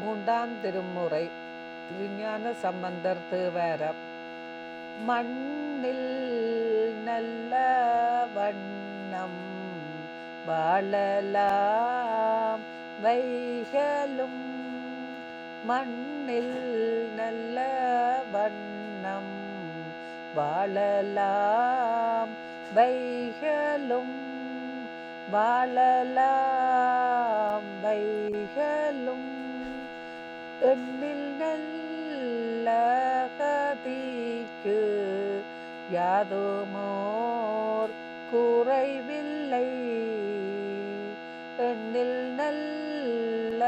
மூன்றாம் திருமுறை திருஞான சம்பந்தர் தேவாரம். மண்ணில் நல்ல வண்ணம் வாழலாம் வைகளும் மண்ணில் நல்ல வண்ணம் வாழலாம் வைகளும் வாழலாம் வைகளும் எண்ணில் நல்ல கதிக்கு யாதுமோர் குறைவில்லை. எண்ணில் நல்ல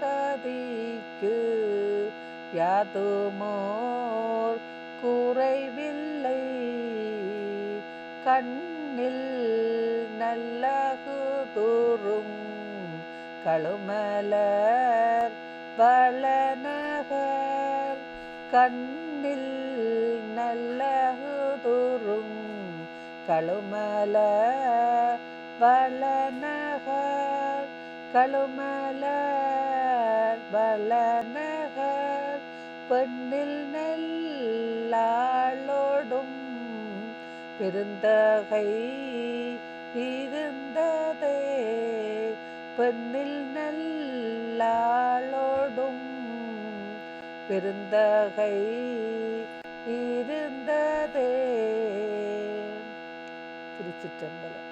கதிக்கு யாதுமோர் குறைவில்லை. கண்ணில் நல்லகு குதுரும் கழுமலர் வளநகர் கண்ணில் நல்லகுதுறும் கழுமல வளநகர் கழுமல வளநகர் பெண்ணில் நெல்லாளோடும் பெருந்தகை பெண்ணில் நல்லாளோடும் பெருந்தகை இருந்ததே. திருச்சிற்றம்பலம்.